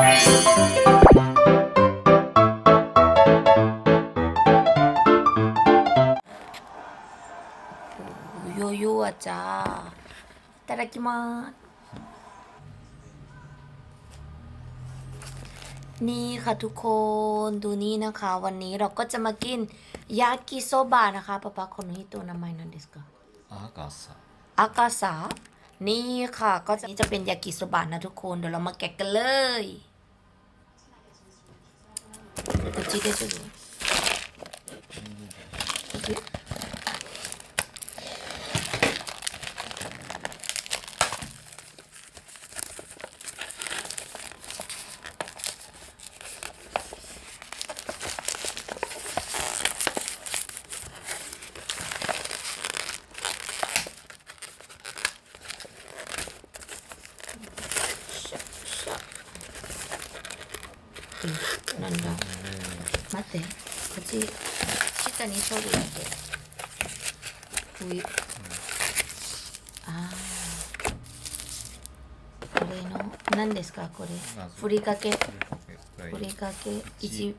ยั่วยั่วจ้าแต่ลมานี่ค่ะทุกคนดูนี่นะคะ วันนี้เราก็จะมากินยากิโซบะนะคะป๊าป๊าคนนี้ตัวนามัยนั่นดิสก์อากาซาอากาซานี่ค่ะ ก็จะนี่จะเป็นยากิโซบะนะทุกคน เดี๋ยวเรามาแกะกันเลย 일단 찌개주고 음, 난다. 待ってこっち下に取るだけ上ああこれの何ですかこれふりかけふりかけ一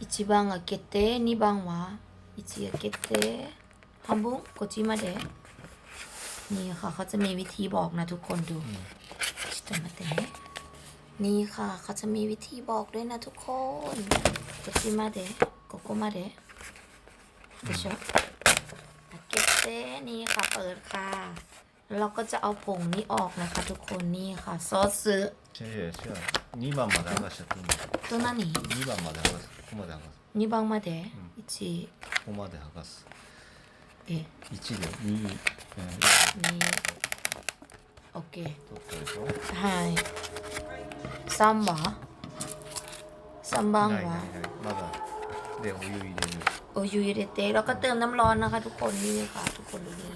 一番開けて二番は一開けて半分こっちまでนี่ค่ะเขาจะมีวิธีบอกนะทุกคนดูちょっと待ってねนี่ค่ะเขาจะมีวิธีบอกด้วยนะทุกคน こっちまでここまででしょ開けてนี่ค่ะเปิดค่ะแล้วเราก็จะเอาผงนี้ออกนะคะ ทุกคนนี่ค่ะ ซอสซื้อ 違う違う違う2番まで剥がしちゃっていいんだよตัว何2番まで剥がすここまで剥がす2番まで、1ここまで剥がすえ1で2、うん、 2 OK 取ったでしょはい3番 3番ないないはないまだでお湯入れる โอยูเรเตแล้วก็เติมน้ำร้อนนะคะ ทุกคนนี่ค่ะ ทุกคนดูนี่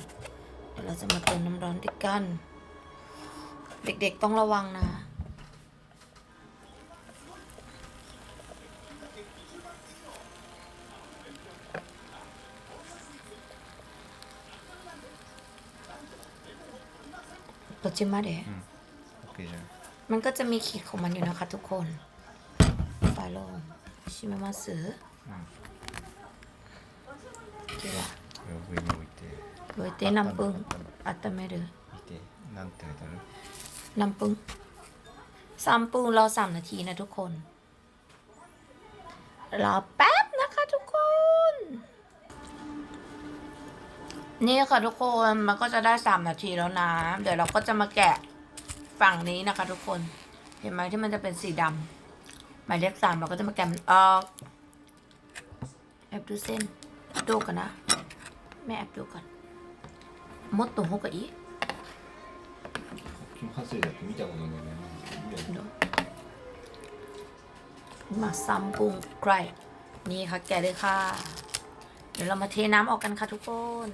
เดี๋ยวเราจะมาเติมน้ำร้อนด้วยกัน เด็กๆต้องระวังนะตัวจิมาเดะ うん OK じゃん มันก็จะมีขีดของมันอยู่นะคะ ทุกคน ฟาโลชิมมาสึกิระโวยเตโวยเตน้ำปึ้งอัตเมรุเตน้ำเตะตลอร์น้ำปึ้งสามปึ้งรอสามนาทีนะทุกคน รอแป๊บนะคะทุกคน นี่ค่ะทุกคนมันก็จะได้สามนาทีแล้วนะ เดี๋ยวเราก็จะมาแกะฝั่งนี้นะคะทุกคน เห็นไหมที่มันจะเป็นสีดำ หมายเลขสามเราก็จะมาแกมออกแอปดูเส้นดูกันนะแม่แอปดูก่อนมดตัวหกกะอี金파슬 이렇게 밑에 보는 거네 요. ดูมาซัมปุงไกรนี่ค่ะแกะเลยค่ะ เดี๋ยวเรามาเทน้ำออกกันค่ะทุกคน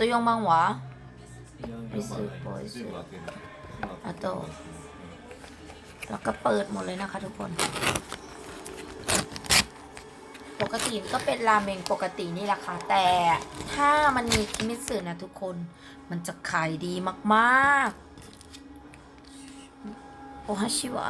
ตัวยงบางหวะ 水っぽいしあと แล้วก็เปิดหมดเลยนะคะทุกคน ปกติก็เป็นราเมงปกตินี่แหละค่ะ แต่ถ้ามันมีคิมิสึนะทุกคน มันจะขายดีมากๆ โอฮาชิวะ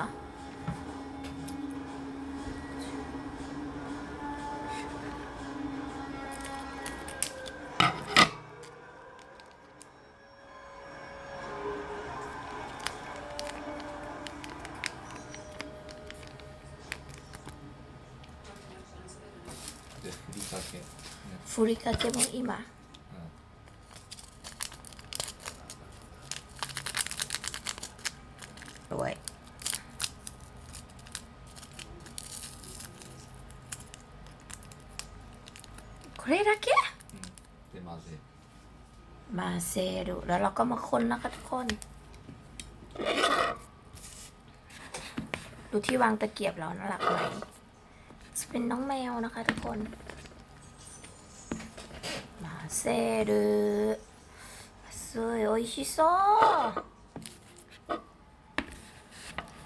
でふりかけ、ね ฟูริกาเกะโมอิมะด้วยこれだけうん、で混ぜ มาเซรุแล้วเราก็มาคนนะคะทุกคน ดูที่วางตะเกียบเราน่ารักไหม จะเป็นน้องแมวนะคะทุกคน มาเซรุสวยโอชิโซ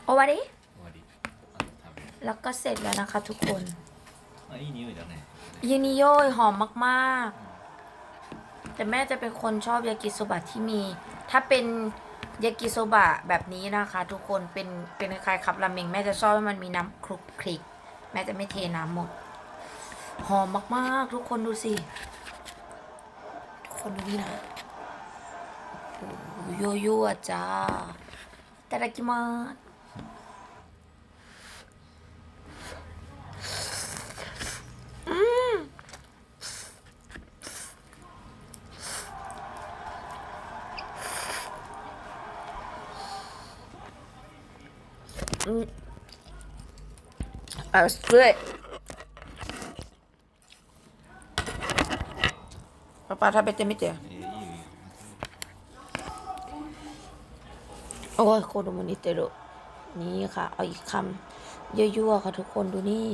โอวาริแล้วก็เสร็จแล้วนะคะทุกคนยูนิโยหอมมากๆ แต่แม่จะเป็นคนชอบยากิโซบะที่มี ถ้าเป็นยากิโซบะแบบนี้นะคะ ทุกคนเป็นเป็นคล้ายๆคับราเมงแม่จะชอบว่ามันมีน้ำคลุกคลิก แม่จะไม่เทน้ำหมด หอมมากๆ ทุกคนดูสิ ทุกคนดูนี่นะโอ้โหโยโย่อะจ้าいた だきますうんあ、すごい。パパ食べてみて。えーいいよいいよ โอ้ยโคตรมันนิเตโรนี่ค่ะ เอาอีกคำยั่วๆค่ะทุกคนดูนี่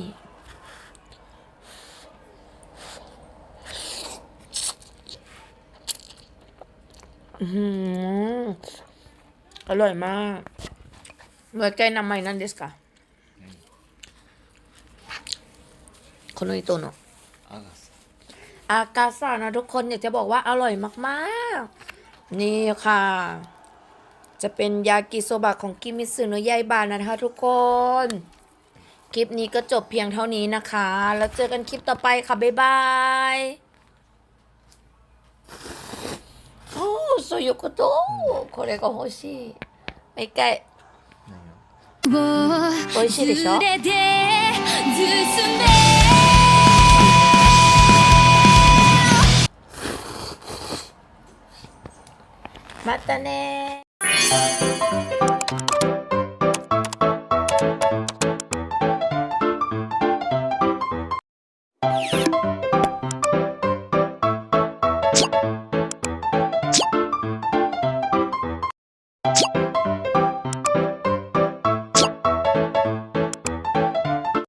อือหืออร่อยมากเมื่อแกนำไม้นั่นですか この糸のアガサ อากาศานะทุกคนอยากจะบอกว่าอร่อยมากๆ นี่ค่ะ จะเป็นยากิโซบะของกิมิสึโนะยายบานนะคะทุกคน คลิปนี้ก็จบเพียงเท่านี้นะคะ แล้วเจอกันคลิปต่อไปค่ะ บ๊ายบายโอ้そういうことこれが欲しいもう一回何よ美味しいでしょ ったね